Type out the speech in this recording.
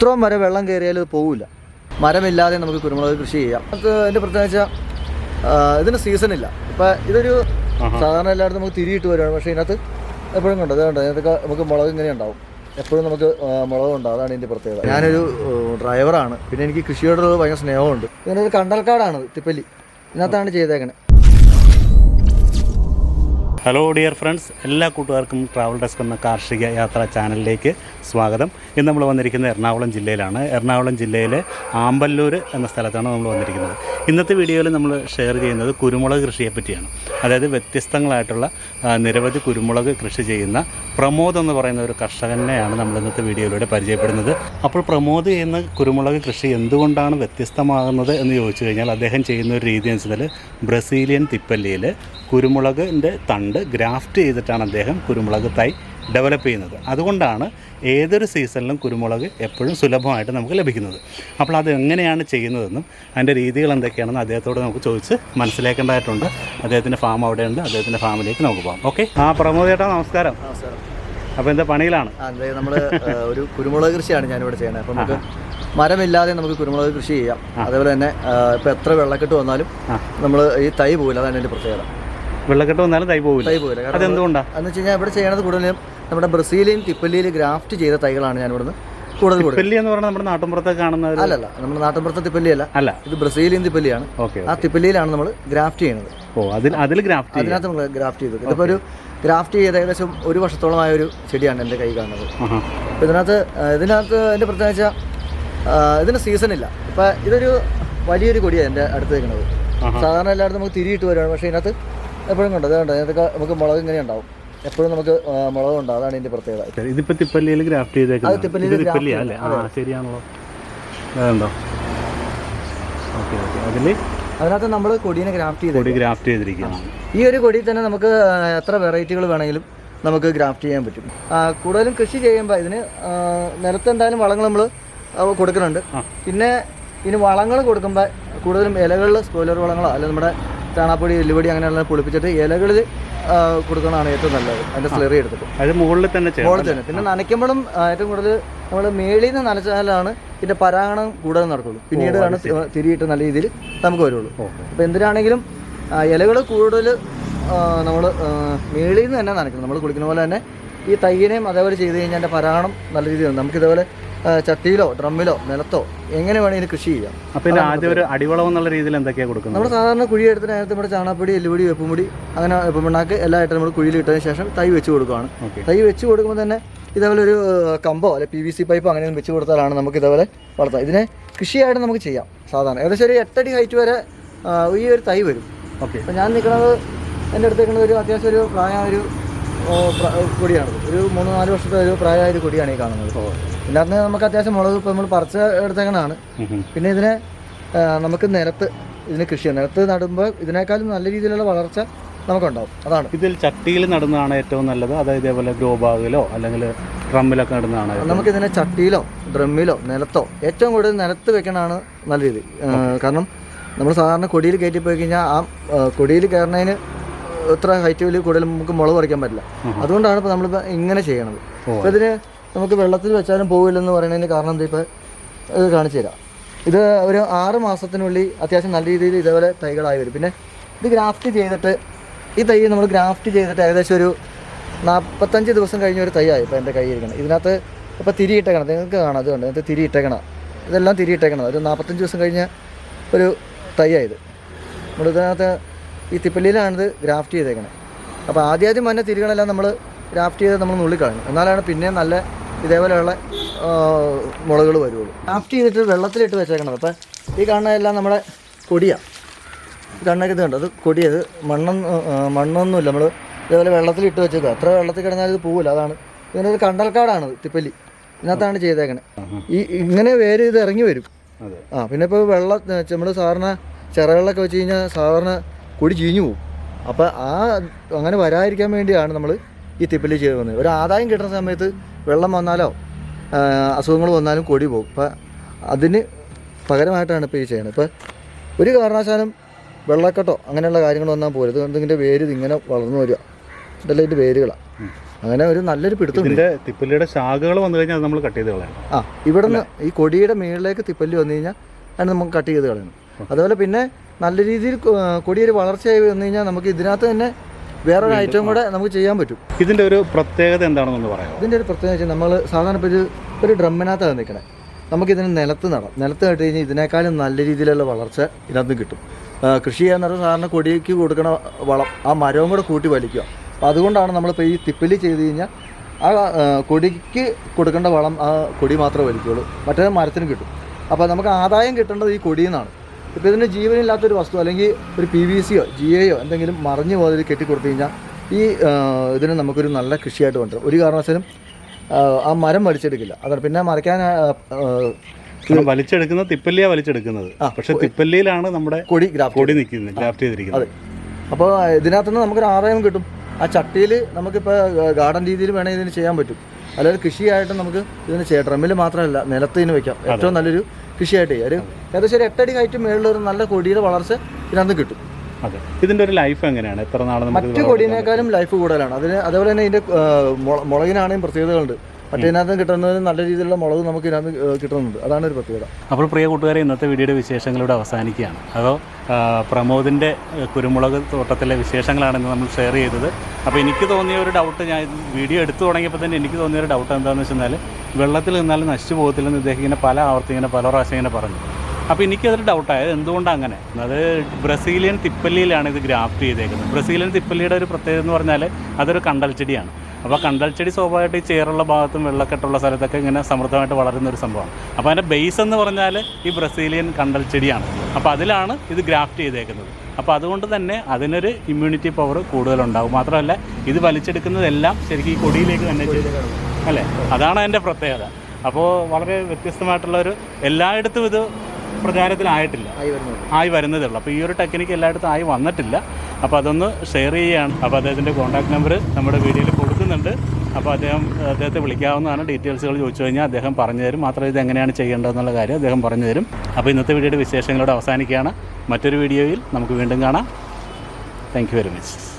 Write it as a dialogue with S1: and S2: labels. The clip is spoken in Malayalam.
S1: ഇത്രയും വരെ വെള്ളം കയറിയാൽ പോകില്ല പോവില്ല. മരമില്ലാതെ നമുക്ക് കുരുമുളക് കൃഷി ചെയ്യാം. നമുക്ക് അതിന്റെ പ്രത്യേകിച്ച് ഇതിന് സീസൺ ഇല്ല. ഇപ്പം ഇതൊരു സാധാരണ എല്ലായിടത്തും നമുക്ക് തിരിയിട്ട് വരുവാണ്. പക്ഷേ ഇതിനകത്ത് എപ്പോഴും കണ്ടോ? അതുകൊണ്ട് ഇതിനകത്ത് നമുക്ക് മുളക് ഇങ്ങനെ ഉണ്ടാവും. എപ്പോഴും നമുക്ക് ആ, മുളക് ഉണ്ടാവും അതാണ് ഇതിന്റെ പ്രത്യേകത. ഞാനൊരു ഡ്രൈവറാണ്. പിന്നെ എനിക്ക് കൃഷിയോട് ഭയങ്കര സ്നേഹമുണ്ട്. ഇതിനൊരു കണ്ടൽക്കാടാണ് തിപ്പല്ലി. ഇതിനകത്താണ് ചെയ്തേക്കണേ.
S2: ഹലോ ഡിയർ ഫ്രണ്ട്സ് എല്ലാ കൂട്ടുകാർക്കും ട്രാവൽ ഡെസ്ക് എന്ന കാർഷിക യാത്രാ ചാനലിലേക്ക് സ്വാഗതം. ഇന്ന് നമ്മൾ വന്നിരിക്കുന്നത് എറണാകുളം ജില്ലയിലാണ്. എറണാകുളം ജില്ലയിലെ ആമ്പല്ലൂർ എന്ന സ്ഥലത്താണ് നമ്മൾ വന്നിരിക്കുന്നത്. ഇന്നത്തെ വീഡിയോയിൽ നമ്മൾ ഷെയർ ചെയ്യുന്നത് കുരുമുളക് കൃഷിയെ പറ്റിയാണ്. അതായത് വ്യത്യസ്തങ്ങളായിട്ടുള്ള നിരവധി കുരുമുളക് കൃഷി ചെയ്യുന്ന പ്രമോദ് എന്ന് പറയുന്ന ഒരു കർഷകനെയാണ് നമ്മൾ ഇന്നത്തെ വീഡിയോയിലൂടെ പരിചയപ്പെടുന്നത്. അപ്പോൾ പ്രമോദ് ചെയ്യുന്ന കുരുമുളക് കൃഷി എന്തുകൊണ്ടാണ് വ്യത്യസ്തമാകുന്നത് എന്ന് ചോദിച്ചു കഴിഞ്ഞാൽ അദ്ദേഹം ചെയ്യുന്ന ഒരു രീതി എന്ന് വെച്ചാൽ ബ്രസീലിയൻ തിപ്പല്ലിയിൽ കുരുമുളകിന്റെ തണ്ട് ഗ്രാഫ്റ്റ് ചെയ്തിട്ടാണ് അദ്ദേഹം കുരുമുളക് തൈ ഡെവലപ്പ് ചെയ്യുന്നത്. അതുകൊണ്ടാണ് ഏതൊരു സീസണിലും കുരുമുളക് എപ്പോഴും സുലഭമായിട്ട് നമുക്ക് ലഭിക്കുന്നത്. അപ്പോൾ അത് എങ്ങനെയാണ് ചെയ്യുന്നതെന്നും അതിന്റെ രീതികൾ എന്തൊക്കെയാണെന്ന് അദ്ദേഹത്തോട് നമുക്ക് ചോദിച്ച് മനസ്സിലാക്കേണ്ടതായിട്ടുണ്ട്. അദ്ദേഹത്തിന്റെ ഫാം അവിടെയുണ്ട്. അദ്ദേഹത്തിന്റെ ഫാമിലേക്ക് നമുക്ക് പോകാം. ഓക്കെ ആ പ്രമോദ് ചേട്ടാ നമസ്കാരം.
S1: നമസ്കാരം.
S2: അപ്പോൾ എന്താ പണിയിലാണ്?
S1: നമ്മൾ ഒരു കുരുമുളക് കൃഷിയാണ് ഞാനിവിടെ ചെയ്യുന്നത്. അപ്പോൾ നമുക്ക് മരമില്ലാതെ നമുക്ക് കുരുമുളക് കൃഷി ചെയ്യാം. അതേപോലെ തന്നെ ഇപ്പോൾ എത്ര വെള്ളക്കെട്ട് വന്നാലും നമ്മൾ ഈ തൈ പോകില്ല അതാണ് എന്റെ പ്രത്യേകത.
S2: വെള്ളക്കെട്ട് വന്നാലും തൈ പോകില്ല
S1: തൈ പോകില്ല അത്
S2: അതെന്തുകൊണ്ടാണ്
S1: എന്ന് വെച്ച് കഴിഞ്ഞാൽ ഇവിടെ ചെയ്യണത് കൂടുതലും നമ്മുടെ ബ്രസീലിയൻ തിപ്പല്ലിയിൽ ഗ്രാഫ്റ്റ് ചെയ്ത തൈകളാണ് ഞാൻ ഇവിടുന്ന് കൂടുതൽ.
S2: തിപ്പല്ലി എന്ന് പറഞ്ഞാൽ നമ്മുടെ കാണുന്ന
S1: അല്ലല്ല നമ്മുടെ നാട്ടിൻപുറത്തെ തിപ്പല്ലി അല്ല.
S2: അല്ല
S1: ഇത് ബ്രസീലിയൻ തിപ്പല്ലിയാണ്.
S2: ഓക്കെ
S1: ആ തിപ്പല്ലിയിലാണ് നമ്മൾ ഗ്രാഫ്റ്റ് ചെയ്യുന്നത്
S2: ഓ അതിൽ അതിൽ ഗ്രാഫ്റ്റ്
S1: അതിനകത്ത് നമ്മൾ ഗ്രാഫ്റ്റ് ചെയ്തത്. ഇതിപ്പോൾ ഒരു ഗ്രാഫ്റ്റ് ചെയ്ത് ഏകദേശം ഒരു വർഷത്തോളമായ ഒരു ചെടിയാണ് എന്റെ കൈ കാണുന്നത്. അപ്പോൾ ഇതിനകത്ത് ഇതിനകത്ത് എന്റെ പ്രത്യേകിച്ച് ഇതിന് സീസൺ ഇല്ല. ഇപ്പം ഇതൊരു വലിയൊരു കൊടിയാണ് എന്റെ അടുത്ത് നിൽക്കുന്നത്. സാധാരണ എല്ലായിടത്തും നമുക്ക് തിരിയിട്ട് വരുവാണ് പക്ഷെ ഇതിനകത്ത് എപ്പോഴും കണ്ടോ അതുകൊണ്ട് ഇതൊക്കെ നമുക്ക് മുളക് ഇങ്ങനെ ഉണ്ടാവും എപ്പോഴും നമുക്ക് മുളക് ഉണ്ടാവും അതാണ് ഇതിന്റെ പ്രത്യേകത.
S2: ഇതിപ്പോ തിപ്പല്ലിയിൽ ഗ്രാഫ്റ്റ് ചെയ്തേക്കുന്നത് അല്ലേ? ആ ശരിയാണല്ലോ. അതുണ്ടോ ഓക്കെ ഓക്കെ. അതിൽ
S1: അതിനകത്ത് നമ്മൾ കൊടീനെ ഗ്രാഫ്റ്റ് ചെയ്ത്
S2: കൊടി ഗ്രാഫ്റ്റ് ചെയ്തിരിക്കുകയാണ്
S1: ഈ ഒരു കൊടിയിൽ തന്നെ നമുക്ക് എത്ര വെറൈറ്റികൾ വേണമെങ്കിലും നമുക്ക് ഗ്രാഫ്റ്റ് ചെയ്യാൻ പറ്റും. കൂടുതലും കൃഷി ചെയ്യുമ്പോൾ ഇതിന് നിലത്ത് എന്തായാലും വളങ്ങൾ നമ്മൾ കൊടുക്കുന്നുണ്ട്. പിന്നെ ഇതിന് വളങ്ങൾ കൊടുക്കുമ്പോൾ കൂടുതലും ഇലകളിൽ സ്പോയിലർ വളങ്ങളോ അല്ലെങ്കിൽ നമ്മുടെ ചാണാപ്പൊടി എല്ലുപൊടി അങ്ങനെയുള്ള പൊളിപ്പിച്ചിട്ട് ഇലകളിൽ കൊടുക്കണതാണ് ഏറ്റവും നല്ലത്. അതിന്റെ സ്ലെറി എടുത്തിട്ട്.
S2: അത് മുകളിൽ തന്നെ
S1: മുകളിൽ തന്നെ. പിന്നെ നനയ്ക്കുമ്പോഴും ഏറ്റവും കൂടുതൽ നമ്മൾ മേളിൽ നിന്ന് നനച്ചാലാണ് ഇതിന്റെ പരാഗണം കൂടുതൽ നടക്കുള്ളൂ. പിന്നീട് ആണ് തിരിയിട്ട് നല്ല രീതിയിൽ നമുക്ക് വരുള്ളൂ. അപ്പോൾ എന്തിനാണെങ്കിലും ഇലകൾ കൂടുതൽ നമ്മൾ മേളിൽ നിന്ന് തന്നെ നനയ്ക്കണം. നമ്മൾ കുളിക്കുന്ന പോലെ തന്നെ ഈ തൈയിനെയും അതേപോലെ ചെയ്ത് കഴിഞ്ഞാൽ അതിന്റെ പരാഗണം നല്ല രീതിയിൽ നമുക്ക് ഇതേപോലെ ആ, ചട്ടിയിലോ ഡ്രമ്മിലോ നിലത്തോ എങ്ങനെ വേണമെങ്കിലും കൃഷി ചെയ്യാം.
S2: അപ്പൊ ഇതിന് ആദ്യം ഒരു അടിവളം എന്നുള്ള രീതിയിൽ എന്തൊക്കെയാണ് കൊടുക്കുന്നത്?
S1: നമ്മൾ സാധാരണ കുഴി എടുത്തിന് അതിനകത്ത് നമ്മുടെ ചാണാപ്പൊടി എല്ലുപൊടി വെപ്പുമുടി അങ്ങനെ വെപ്പുമണ്ണാക്ക് എല്ലായിട്ടും നമ്മൾ കുഴിയിൽ ഇട്ടതിന് ശേഷം തൈ വെച്ച് കൊടുക്കുകയാണ്. തൈ വെച്ച് കൊടുക്കുമ്പോൾ തന്നെ ഇതേപോലെ ഒരു കമ്പോ അല്ലെ പി വി സി പൈപ്പോ അങ്ങനെ വെച്ച് കൊടുത്താലാണ് നമുക്ക് ഇതേപോലെ വളർത്താം. ഇതിനെ കൃഷിയായിട്ട് നമുക്ക് ചെയ്യാം സാധാരണ. ഏകദേശം ഒരു എട്ടടി ഹൈറ്റ് വരെ ഈ ഒരു തൈ വരും.
S2: ഓക്കെ.
S1: അപ്പോൾ ഞാൻ നിൽക്കുന്നത് എന്റെ അടുത്ത് നിൽക്കുന്നത് ഒരു അത്യാവശ്യം ഒരു പ്രായം ഒരു കൊടിയാണ്. ഒരു മൂന്ന് നാല് വർഷത്തെ ഒരു പ്രായമായ ഒരു കൊടിയാണ് ഈ കാണുന്നത്. പിന്നെ നമുക്ക് അത്യാവശ്യം മുളക് ഇപ്പോൾ നമ്മൾ പറിച്ച് എടുത്തേക്കണാണ് പിന്നെ ഇതിനെ നമുക്ക് നിരത്ത് ഇതിന് കൃഷിയാണ് നിരത്ത് നടുമ്പോൾ ഇതിനേക്കാളും നല്ല രീതിയിലുള്ള വളർച്ച നമുക്കുണ്ടാവും. അതാണ്.
S2: ഇതിൽ ചട്ടിയിൽ നടുന്നതാണ് ഏറ്റവും നല്ലത്. അതായത് ഇതേപോലെ ഗ്രോ ബാഗിലോ അല്ലെങ്കിൽ ഡ്രമ്മിലൊക്കെ നടുന്നതാണ് നമുക്ക്
S1: നമുക്കിതിനെ ചട്ടിയിലോ ഡ്രമ്മിലോ നിലത്തോ ഏറ്റവും കൂടുതൽ നിലത്ത് വെക്കണതാണ് നല്ല രീതി. കാരണം നമ്മൾ സാധാരണ കൊടിയിൽ കയറ്റി പോയി കഴിഞ്ഞാൽ ആ, കൊടിയിൽ കയറുന്നതിന് ഇത്ര വലിയ കൂടുതൽ നമുക്ക് മുളക് പറിക്കാൻ പറ്റില്ല. അതുകൊണ്ടാണ് ഇപ്പോൾ നമ്മളിപ്പോൾ ഇങ്ങനെ ചെയ്യണത്. അപ്പോൾ ഇതിന് നമുക്ക് വെള്ളത്തിൽ വെച്ചാലും പോവില്ലെന്ന് പറയുന്നതിന് കാരണം എന്താ ഇപ്പോൾ ഇത് കാണിച്ചു തരാം. ഇത് ഒരു ആറ് മാസത്തിനുള്ളിൽ അത്യാവശ്യം നല്ല രീതിയിൽ ഇതേപോലെ തൈകളായി വരും. പിന്നെ ഇത് ഗ്രാഫ്റ്റ് ചെയ്തിട്ട് ഈ തൈ നമ്മൾ ഗ്രാഫ്റ്റ് ചെയ്തിട്ട് ഏകദേശം ഒരു നാൽപ്പത്തഞ്ച് ദിവസം കഴിഞ്ഞ ഒരു തൈയായി ഇപ്പോൾ എന്റെ കയ്യിൽ ഇരിക്കണം ഇതിനകത്ത് ഇപ്പോൾ തിരിയിട്ടേക്കണം നിങ്ങൾക്ക് കാണാം അതുകൊണ്ട് ഇതിനകത്ത് തിരിയിട്ടേക്കണം ഇതെല്ലാം തിരിയിട്ടേക്കണം ഒരു നാൽപ്പത്തഞ്ച് ദിവസം കഴിഞ്ഞ ഒരു തൈയായത് നമ്മൾ ഇതിനകത്ത് ഈ തിപ്പല്ലിയിലാണിത് ഗ്രാഫ്റ്റ് ചെയ്തേക്കണേ. അപ്പോൾ ആദ്യാദ്യം തന്നെ തിരികളെല്ലാം നമ്മൾ ഗ്രാഫ്റ്റ് ചെയ്ത് നമ്മൾ നുള്ളിക്കളയണം എന്നാലാണ് പിന്നെയും നല്ല ഇതേപോലെയുള്ള മുളകൾ വരുള്ളൂ. ഗ്രാഫ്റ്റ് ചെയ്തിട്ട് വെള്ളത്തിലിട്ട് വെച്ചേക്കണത്. അപ്പോൾ ഈ കാണുന്നതെല്ലാം നമ്മുടെ കൊടിയാണ് കണ്ണൊക്കെ ഇത് കണ്ടോ? അത് കൊടിയത് മണ്ണൊന്നും മണ്ണൊന്നുമില്ല. നമ്മൾ ഇതേപോലെ വെള്ളത്തിലിട്ട് വെച്ചേക്കുക എത്ര വെള്ളത്തിൽ കിടന്നാലും ഇത് പോവില്ല. അതാണ് ഇതിനൊരു കണ്ടൽക്കാടാണ് തിപ്പല്ലി. ഇതിനകത്താണ് ചെയ്തേക്കണേ. ഈ ഇങ്ങനെ വേര് ഇത് ഇറങ്ങി വരും. ആ പിന്നെ ഇപ്പോൾ വെള്ളം നമ്മൾ സാധാരണ ചിറകളിലൊക്കെ വെച്ച് കഴിഞ്ഞാൽ സാധാരണ കൊടി ചീഞ്ഞു പോകും അപ്പോൾ ആ അങ്ങനെ വരാതിരിക്കാൻ വേണ്ടിയാണ് നമ്മൾ ഈ തിപ്പല്ലി ചെയ്ത് വന്നത്. ഒരു ആദായം കിട്ടുന്ന സമയത്ത് വെള്ളം വന്നാലോ അസുഖങ്ങൾ വന്നാലും കൊടി പോകും. അപ്പം അതിന് പകരമായിട്ടാണ് ഇപ്പോൾ ഈ ചെയ്യുന്നത് ഇപ്പോൾ ഒരു കാരണവശാലും വെള്ളക്കെട്ടോ അങ്ങനെയുള്ള കാര്യങ്ങൾ വന്നാൽ പോലും ഇത് ഇതിന്റെ വേര് ഇതിങ്ങനെ വളർന്നു വരിക. ഇതെല്ലാം ഇതിന്റെ വേരുകളാണ് അങ്ങനെ ഒരു നല്ലൊരു പിടുത്തം
S2: തിപ്പല്ലിയുടെ ശാഖകൾ വന്നു കഴിഞ്ഞാൽ അത് നമ്മൾ കട്ട് ചെയ്ത് കളയണം.
S1: ആ ഇവിടുന്ന് ഈ കൊടിയുടെ മേളിലേക്ക് തിപ്പല്ലി വന്നു കഴിഞ്ഞാൽ അതിന് നമുക്ക് കട്ട് ചെയ്ത് കളയണം. അതുപോലെ പിന്നെ നല്ല രീതിയിൽ കൊടിയൊരു വളർച്ചയായി വന്നു കഴിഞ്ഞാൽ നമുക്ക് ഇതിനകത്ത് തന്നെ വേറൊരു ഐറ്റം കൂടെ നമുക്ക് ചെയ്യാൻ പറ്റും.
S2: ഇതിന്റെ ഒരു പ്രത്യേകത എന്താണെന്നൊന്ന് പറയാം
S1: ഇതിന്റെ ഒരു പ്രത്യേകത വെച്ചാൽ നമ്മൾ സാധാരണ ഇപ്പോൾ ഒരു ഒരു ഡ്രമ്മിനകത്താണ് നിൽക്കണേ. നമുക്കിതിന് നിലത്ത് നടാം നിലത്ത് നട്ട് കഴിഞ്ഞാൽ ഇതിനേക്കാളും നല്ല രീതിയിലുള്ള വളർച്ച ഇതിനകത്ത് കിട്ടും. കൃഷി ചെയ്യാന്ന് പറഞ്ഞാൽ സാധാരണ കൊടിക്ക് കൊടുക്കണ വളം ആ മരവും കൂടെ കൂട്ടി വലിക്കുക. അപ്പോൾ അതുകൊണ്ടാണ് നമ്മളിപ്പോൾ ഈ തിപ്പലി ചെയ്ത് കഴിഞ്ഞാൽ ആ ആ, കൊടിക്ക് കൊടുക്കേണ്ട വളം ആ കൊടി മാത്രമേ വലിക്കുകയുള്ളൂ മറ്റേ മരത്തിനും കിട്ടും. അപ്പോൾ നമുക്ക് ആദായം കിട്ടേണ്ടത് ഈ കൊടിയിൽ നിന്നാണ് ഇപ്പോൾ ഇതിന് ജീവനില്ലാത്തൊരു വസ്തു അല്ലെങ്കിൽ ഒരു പി വി സിയോ ജി എയോ എന്തെങ്കിലും മറിഞ്ഞു പോകാതെ കെട്ടിക്കൊടുത്തു കഴിഞ്ഞാൽ ഈ ഇതിന് നമുക്കൊരു നല്ല കൃഷിയായിട്ട് കൊണ്ടുവരും. ഒരു കാരണവശാലും ആ, മരം വലിച്ചെടുക്കില്ല. അതാണ് പിന്നെ മറിക്കാൻ
S2: വലിച്ചെടുക്കുന്നത് തിപ്പല്ലിയ വലിച്ചെടുക്കുന്നത്. പക്ഷെ തിപ്പല്ലിയിലാണ് നമ്മുടെ
S1: കൊടി
S2: കൊടി നിൽക്കുന്നത് ഗ്രാഫ്റ്റ് ചെയ്തിരിക്കുന്നത്.
S1: അപ്പോൾ ഇതിനകത്തുനിന്ന് നമുക്കൊരു ആദായം കിട്ടും. ആ ചട്ടിയിൽ നമുക്കിപ്പോൾ ഗാർഡൻ രീതിയിൽ വേണമെങ്കിൽ ഇതിന് ചെയ്യാൻ പറ്റും. അല്ലാതെ കൃഷിയായിട്ട് നമുക്ക് ഇതിന് ചെയ്യാം. ഡ്രമ്മിൽ മാത്രമല്ല നിലത്ത് ഇതിന് വെക്കാം. ഏറ്റവും നല്ലൊരു കൃഷിയായിട്ട്. ഒരു ഏകദേശം ഒരു എട്ടടി ഹൈറ്റ് മേളിൽ ഒരു നല്ല കൊടിയുടെ വളർച്ച ഇതിനകത്ത് കിട്ടും.
S2: അതെ. ഇതിന്റെ ഒരു ലൈഫ് എങ്ങനെയാണ്? എത്ര നാൾ
S1: മറ്റു കൊടിയേക്കാളും ലൈഫ് കൂടുതലാണ്. അതിന് അതേപോലെ തന്നെ ഇതിന്റെ മുളകിനാണെങ്കിലും പ്രത്യേകതകളുണ്ട്. മറ്റേതിനകത്ത് കിട്ടുന്നത് നല്ല രീതിയിലുള്ള മുളക് നമുക്ക് ഇതിനകത്ത് കിട്ടുന്നുണ്ട്. അതാണ് ഒരു പ്രത്യേകത.
S2: അപ്പോൾ പ്രിയ കൂട്ടുകാരെ ഇന്നത്തെ വീഡിയോയുടെ വിശേഷങ്ങളിവിടെ അവസാനിക്കുകയാണ്. അതോ പ്രമോദിന്റെ കുരുമുളക് തോട്ടത്തിലെ വിശേഷങ്ങളാണ് ഇന്ന് നമ്മൾ ഷെയർ ചെയ്തത്. അപ്പോൾ എനിക്ക് തോന്നിയ ഒരു ഡൗട്ട് ഞാൻ വീഡിയോ എടുത്തു തുടങ്ങിയപ്പോൾ തന്നെ എനിക്ക് തോന്നിയ ഒരു ഡൗട്ട് എന്താണെന്ന് വെച്ചാൽ വെള്ളത്തിൽ നിന്നാലും നശിച്ചു പോകത്തില്ലെന്ന് ഇദ്ദേഹം ഇങ്ങനെ പല ആവർത്തി ഇങ്ങനെ പല പ്രാവശ്യം ഇങ്ങനെ പറഞ്ഞു. അപ്പോൾ എനിക്കതൊരു ഡൗട്ടായത് എന്തുകൊണ്ടാണ് അങ്ങനെ? അത് ബ്രസീലിയൻ തിപ്പല്ലിയിലാണ് ഇത് ഗ്രാഫ്റ്റ് ചെയ്തേക്കുന്നത്. ബ്രസീലിയൻ തിപ്പല്ലിയുടെ ഒരു പ്രത്യേകത എന്ന് പറഞ്ഞാൽ അതൊരു കണ്ടൽ ചെടിയാണ്. അപ്പോൾ കണ്ടൽ ചെടി സ്വാഭാവികമായിട്ട് ഈ ചേറുള്ള ഭാഗത്തും വെള്ളക്കെട്ടുള്ള സ്ഥലത്തൊക്കെ ഇങ്ങനെ സമൃദ്ധമായിട്ട് വളരുന്ന ഒരു സംഭവമാണ്. അപ്പോൾ അതിന്റെ ബേസ് എന്ന് പറഞ്ഞാൽ ഈ ബ്രസീലിയൻ കണ്ടൽ ചെടിയാണ്. അപ്പോൾ അതിലാണ് ഇത് ഗ്രാഫ്റ്റ് ചെയ്തേക്കുന്നത്. അപ്പോൾ അതുകൊണ്ട് തന്നെ അതിനൊരു ഇമ്മ്യൂണിറ്റി പവർ കൂടുതലുണ്ടാകും മാത്രമല്ല ഇത് വലിച്ചെടുക്കുന്നതെല്ലാം ശരിക്കും ഈ കൊടിയിലേക്ക് തന്നെ ചെയ്യും അല്ലേ? അതാണ് അതിന്റെ പ്രത്യേകത. അപ്പോൾ വളരെ വ്യത്യസ്തമായിട്ടുള്ള ഒരു എല്ലായിടത്തും ഇത് പ്രചാരത്തിലായിട്ടില്ല.
S1: ആയി വരുന്നതേ
S2: ഉള്ളൂ. അപ്പോൾ ഈ ഒരു ടെക്നിക്ക് എല്ലായിടത്തും ആയി വന്നിട്ടില്ല. അപ്പോൾ അതൊന്ന് ഷെയർ ചെയ്യുകയാണ്. അപ്പോൾ അദ്ദേഹത്തിന്റെ കോൺടാക്ട് നമ്പർ നമ്മുടെ വീഡിയോയിൽ കൊടുക്കുന്നുണ്ട്. അപ്പോൾ അദ്ദേഹം അദ്ദേഹത്തെ വിളിക്കാവുന്നതാണ്. ഡീറ്റെയിൽസുകൾ ചോദിച്ചു കഴിഞ്ഞാൽ അദ്ദേഹം പറഞ്ഞു തരും. മാത്രമേ ഇത് എങ്ങനെയാണ് ചെയ്യേണ്ടതെന്നുള്ള കാര്യം അദ്ദേഹം പറഞ്ഞു തരും. അപ്പോൾ ഇന്നത്തെ വീഡിയോയുടെ വിശേഷങ്ങളോട് അവസാനിക്കുകയാണ്. മറ്റൊരു വീഡിയോയിൽ നമുക്ക് വീണ്ടും കാണാം. Thank you very much